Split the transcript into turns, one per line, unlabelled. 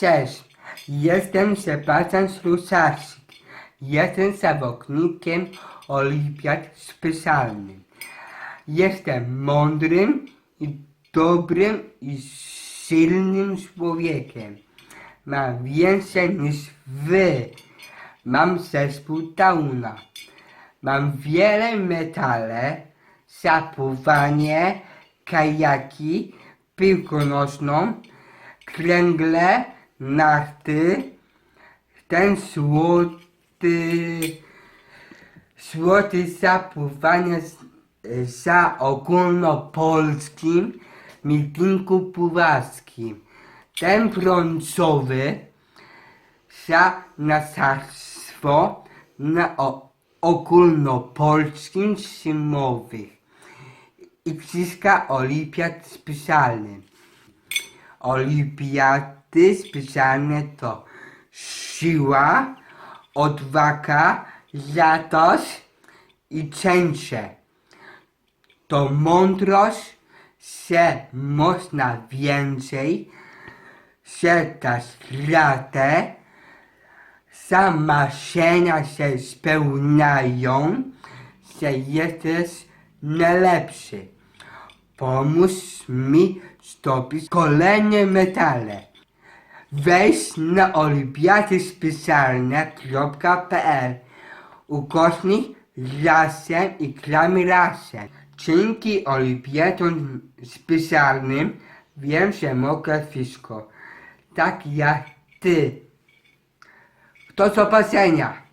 Cześć, jestem Sebastian Ślusarski. Jestem zawodnikiem olimpiad specjalnych. Jestem mądrym i dobrym i silnym człowiekiem. Mam więcej niż wy. Mam zespół Downa. Mam wiele metale, zapływanie, kajaki, piłkę nożną, kręgle, narty, ten złoty, złoty zapływanie z- za ogólnopolskim mitingu puławskim. Ten brązowy za nasarstwo na ogólnopolskim zimowych. Igrzyska Olimpiad Specjalnych. Olimpiady specjalne to siła, odwaga, radość i cięcie. To mądrość, że można więcej, że dasz radę, za marzenia się spełniają, że jesteś najlepszy. Pomóż mi zdobyć kolejne medale. Wejdź na olimpiadyspecjalne.pl Ukośnik razem i gramy razem. Dzięki olimpiadom specjalnym wiem, że mogę wszystko. Tak jak ty. Do zobaczenia.